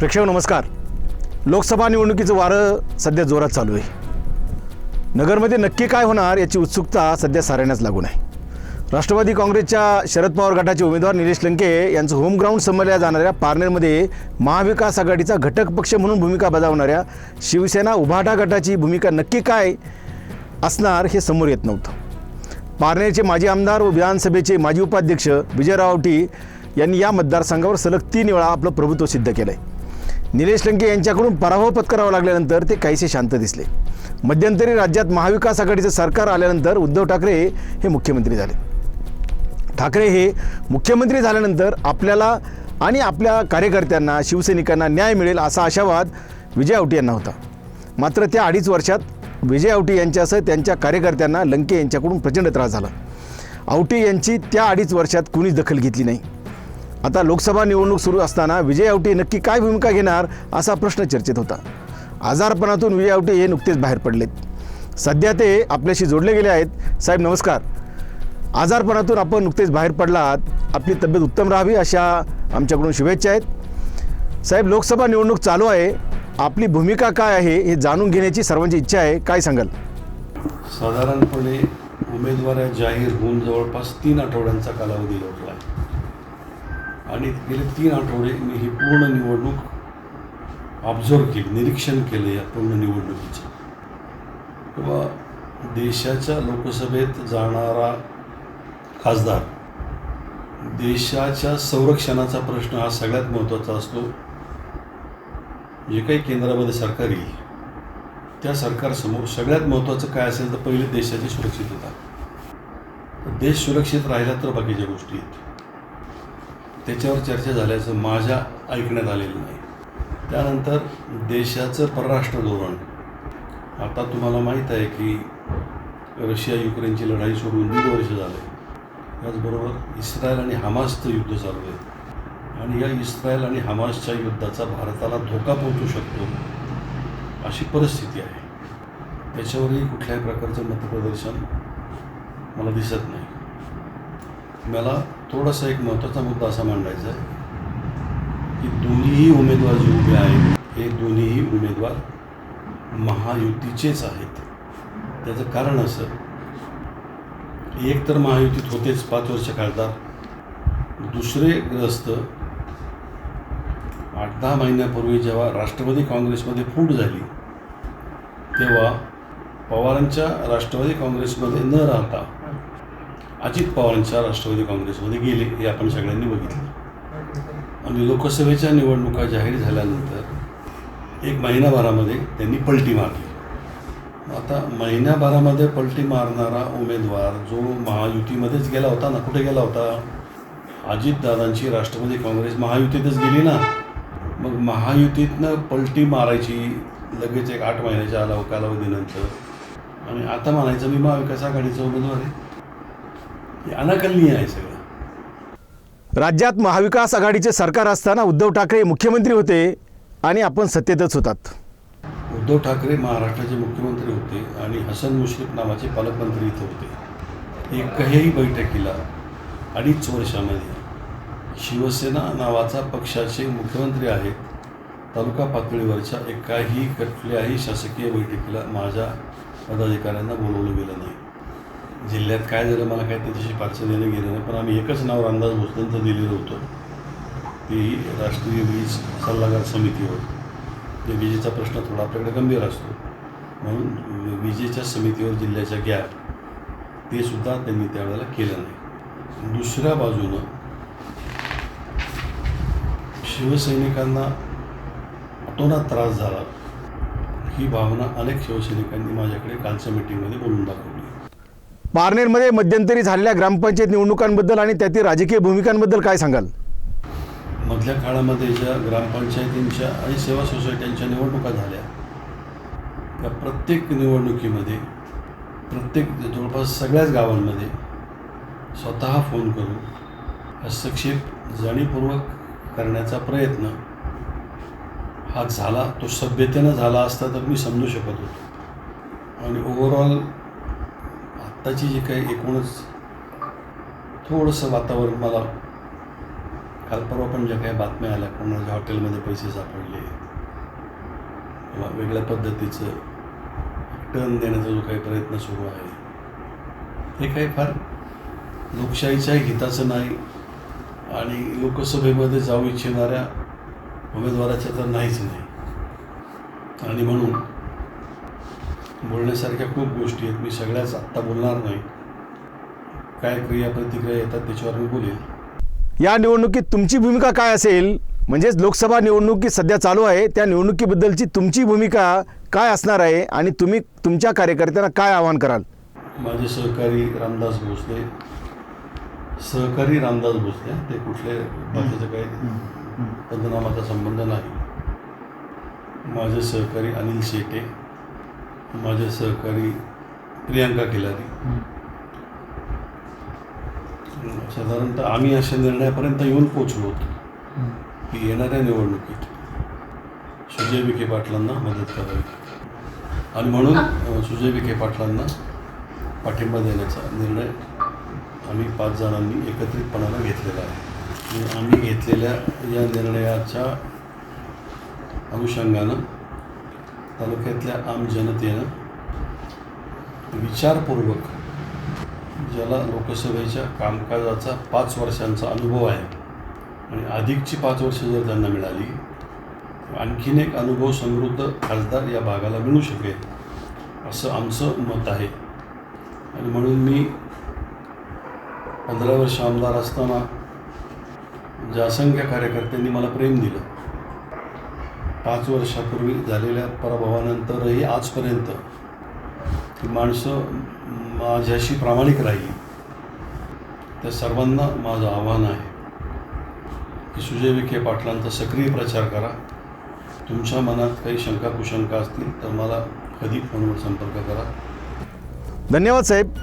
प्रेक्षक नमस्कार. लोकसभा निवडणुकीचं वारं सध्या जोरात चालू आहे. नगरमध्ये नक्की काय होणार याची उत्सुकता सध्या साऱ्यांनाच लागून आहे. राष्ट्रवादी काँग्रेसच्या शरद पवार गटाचे उमेदवार निलेश लंके यांचं होमग्राऊंड समजल्या जाणाऱ्या पारनेरमध्ये महाविकास आघाडीचा घटक पक्ष म्हणून भूमिका बजावणाऱ्या शिवसेना उभाटा गटाची भूमिका नक्की काय असणार हे समोर येत नव्हतं. पारनेरचे माजी आमदार व विधानसभेचे माजी उपाध्यक्ष विजय रावटी यांनी या मतदारसंघावर सलग तीन वेळा आपलं प्रभुत्व सिद्ध केलं आहे निलेश लंके यांच्याकडून पराभव पत्करावा लागल्यानंतर ते काहीसे शांत दिसले. मध्यंतरी राज्यात महाविकास आघाडीचं सरकार आल्यानंतर उद्धव ठाकरे हे मुख्यमंत्री झाले. ठाकरे हे मुख्यमंत्री झाल्यानंतर आपल्याला आणि आपल्या कार्यकर्त्यांना शिवसैनिकांना न्याय मिळेल असा आशावाद विजय औटी यांना होता. मात्र त्या अडीच वर्षात विजय औटी यांच्यासह त्यांच्या कार्यकर्त्यांना लंके यांच्याकडून प्रचंड त्रास झाला. औटी यांची त्या अडीच वर्षात कुणीच दखल घेतली नाही. आता लोकसभा निवडणूक सुरू असताना विजय आवटे नक्की काय भूमिका घेणार असा प्रश्न चर्चेत होता. आजारपणातून विजय आवटे हे नुकतेच बाहेर पडलेत. सध्या ते आपल्याशी जोडले गेले आहेत. साहेब नमस्कार. आजारपणातून आपण नुकतेच बाहेर पडलात. आपली तब्येत उत्तम राहावी अशा आमच्याकडून शुभेच्छा आहेत. साहेब लोकसभा निवडणूक चालू आहे. आपली भूमिका काय आहे हे जाणून घेण्याची सर्वांची इच्छा आहे. काय सांगाल? साधारणपणे उमेदवार जाहीर होऊन जवळपास तीन आठवड्यांचा कालावधी लोटला आहे. आणि गेले तीन आठवडे मी ही पूर्ण निवडणूक ऑब्झर्व केली निरीक्षण केलं या पूर्ण निवडणुकीचं. किंवा देशाच्या लोकसभेत जाणारा खासदार देशाच्या संरक्षणाचा प्रश्न हा सगळ्यात महत्त्वाचा असतो. जे काही केंद्रामध्ये सरकार येईल त्या सरकारसमोर सगळ्यात महत्त्वाचं काय असेल तर पहिले देशाची सुरक्षितता तर देश सुरक्षित राहिला तर बाकीच्या गोष्टी आहेत. त्याच्यावर चर्चा झाल्याचं माझ्या ऐकण्यात आलेलं नाही. त्यानंतर देशाचं परराष्ट्र धोरण. आता तुम्हाला माहीत आहे की रशिया युक्रेनची लढाई सोडून दीड वर्ष झाले. त्याचबरोबर इस्रायल आणि हमासचं युद्ध चालू आहे. आणि या इस्रायल आणि हमासच्या युद्धाचा भारताला धोका पोहोचू शकतो अशी परिस्थिती आहे. त्याच्यावरही कुठल्याही प्रकारचं मतप्रदर्शन मला दिसत नाही. मला थोडासा एक महत्त्वाचा मुद्दा असा मांडायचा आहे की दोन्हीही उमेदवार जे उभे आहेत हे दोन्हीही उमेदवार महायुतीचेच आहेत. त्याचं कारण असं एक तर महायुतीत होतेच पाच वर्ष खासदार दुसरे ग्रस्त आठ दहा महिन्यापूर्वी जेव्हा राष्ट्रवादी काँग्रेसमध्ये फूट झाली तेव्हा पवारांच्या राष्ट्रवादी काँग्रेसमध्ये न राहता अजित पवारांच्या राष्ट्रवादी काँग्रेसमध्ये गेले हे आपण सगळ्यांनी बघितलं. आणि लोकसभेच्या निवडणुका जाहीर झाल्यानंतर एक महिनाभरामध्ये त्यांनी पलटी मारली. आता महिन्याभरामध्ये पलटी मारणारा उमेदवार जो महायुतीमध्येच गेला होता ना कुठे गेला होता? अजितदादांची राष्ट्रवादी काँग्रेस महायुतीतच गेली ना. मग महायुतीतनं पलटी मारायची लगेच एक आठ महिन्याच्या आला कालावधीनंतर. आणि आता म्हणायचं मी महाविकास आघाडीचा उमेदवार आहे. हे अनाकलनीय आहे सगळं. राज्यात महाविकास आघाडीचे सरकार असताना उद्धव ठाकरे मुख्यमंत्री होते आणि आपण सत्तेतच होतात. उद्धव ठाकरे महाराष्ट्राचे मुख्यमंत्री होते आणि हसन मुश्रीफ नावाचे पालकमंत्री इथं होते. एकही बैठकीला अडीच वर्षामध्ये शिवसेना नावाचा पक्षाचे मुख्यमंत्री आहेत तालुका पातळीवरच्या एकाही कुठल्याही शासकीय बैठकीला माझ्या पदाधिकाऱ्यांना बोलवलं गेलं नाही. जिल्ह्यात काय झालं मला काय त्याच्याशी फारसं देणं गेलं नाही पण आम्ही एकच नाव अंदाज भोसलेंचं दिलेलं होतं. ती राष्ट्रीय वीज सल्लागार समितीवर ते विजेचा प्रश्न थोडा आपल्याकडे गंभीर असतो. म्हणून विजेच्या समितीवर जिल्ह्याच्या गॅप ते सुद्धा त्यांनी त्यावेळेला केलं नाही. दुसऱ्या बाजूनं शिवसैनिकांना अतोनात त्रास झाला. ही भावना अनेक शिवसैनिकांनी माझ्याकडे कालच्या मिटिंगमध्ये बोलून दाखवली. पारनेरमध्ये मध्यंतरी झालेल्या ग्रामपंचायत निवडणुकांबद्दल आणि त्यातील राजकीय भूमिकांबद्दल काय सांगाल? मधल्या काळामध्ये ज्या ग्रामपंचायतींच्या आणि सेवा सोसायट्यांच्या निवडणुका झाल्या त्या प्रत्येक निवडणुकीमध्ये प्रत्येक जवळपास सगळ्याच गावांमध्ये स्वतः फोन करून हस्तक्षेप जाणीवपूर्वक करण्याचा प्रयत्न हा झाला तो सभ्यतेनं झाला असता तर मी समजू शकत होतो. आणि ओव्हरऑल आत्ताची जी काही एकूणच थोडंसं वातावरण मला काल परवा पण ज्या काही बातम्या आल्या कोणाच्या हॉटेलमध्ये पैसे सापडले किंवा वेगळ्या पद्धतीचं टर्न देण्याचा जो काही प्रयत्न सुरू आहे हे काही फार लोकशाहीच्याही हिताचं नाही आणि लोकसभेमध्ये जाऊ इच्छिणाऱ्या उमेदवाराच्या तर नाहीच नाही. आणि म्हणून बोलण्यासारख्या खूप गोष्टी आहेत. मी सगळ्याच आत्ता बोलणार नाही. काय क्रिया प्रतिक्रिया येतात त्याच्यावर मी बोलेल. या निवडणुकीत तुमची भूमिका काय असेल? म्हणजेच लोकसभा निवडणुकी सध्या चालू आहे. त्या निवडणुकीबद्दलची तुमची भूमिका काय असणार आहे? आणि तुम्ही तुमच्या कार्यकर्त्यांना काय आवाहन कराल? माझे सहकारी रामदास भोसले. सहकारी रामदास भोसले. ते कुठले बाकीचं काही बदनामाचा संबंध नाही. माझे सहकारी अनिल शेटे. माझे सहकारी प्रियांका खिलारी साधारणतः आम्ही अशा निर्णयापर्यंत येऊन पोचलो होतो. की येणाऱ्या निवडणुकीत सुजय विखे पाटलांना मदत करावी. आणि म्हणून सुजय विखे पाटलांना पाठिंबा देण्याचा निर्णय आम्ही पाच जणांनी एकत्रितपणानं घेतलेला आहे. आम्ही घेतलेल्या या निर्णयाच्या अनुषंगानं तालुक्यातल्या आम जनतेनं विचारपूर्वक ज्याला लोकसभेच्या कामकाजाचा पाच वर्षांचा अनुभव आहे आणि अधिकची पाच वर्ष जर त्यांना मिळाली आणखीन एक अनुभव समृद्ध खासदार या भागाला मिळू शकेल असं आमचं मत आहे. आणि म्हणून मी पंधरा वर्ष आमदार असताना ज्या असंख्य कार्यकर्त्यांनी मला प्रेम दिलं पाच वर्षापूर्वी झालेल्या पराभवानंतरही आजपर्यंत ती माणसं माझ्याशी प्रामाणिक राहिली. त्या सर्वांना माझं आव्हान आहे की सुजय विखे पाटलांचा सक्रिय प्रचार करा. तुमच्या मनात काही शंका कुशंका असतील तर मला कधी फोनवर संपर्क करा. धन्यवाद साहेब.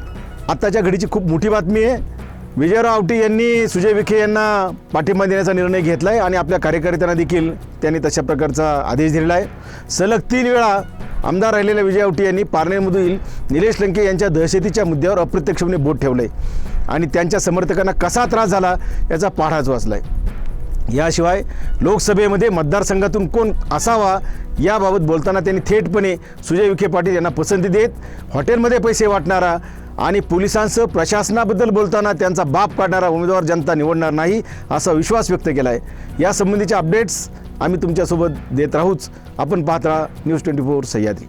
आत्ताच्या घडीची खूप मोठी बातमी आहे. विजयराव आवटी यांनी सुजय विखे यांना पाठिंबा देण्याचा निर्णय घेतला आहे आणि आपल्या कार्यकर्त्यांना देखील त्यांनी तशा प्रकारचा आदेश दिलेला आहे सलग तीन वेळा आमदार राहिलेल्या विजय आवटी यांनी पारनेरमधील निलेश लंके यांच्या दहशतीच्या मुद्द्यावर अप्रत्यक्षपणे म्हणजे बोट ठेवलं आहे आणि त्यांच्या समर्थकांना कसा त्रास झाला याचा पाढाच वाचला आहे याशिवाय लोकसभेमध्ये मतदारसंघातून कोण असावा याबाबत बोलताना त्यांनी थेटपणे सुजय विखे पाटील यांना पसंती देत हॉटेलमध्ये पैसे वाटणारा आणि पोलिसांसह प्रशासनाबद्दल बोलताना त्यांचा बाप काढणारा उमेदवार जनता निवडणार नाही असा विश्वास व्यक्त केला आहे यासंबंधीचे अपडेट्स आम्ही तुमच्यासोबत देत राहूच. आपण पाहत राहा न्यूज ट्वेंटी फोर सह्याद्री.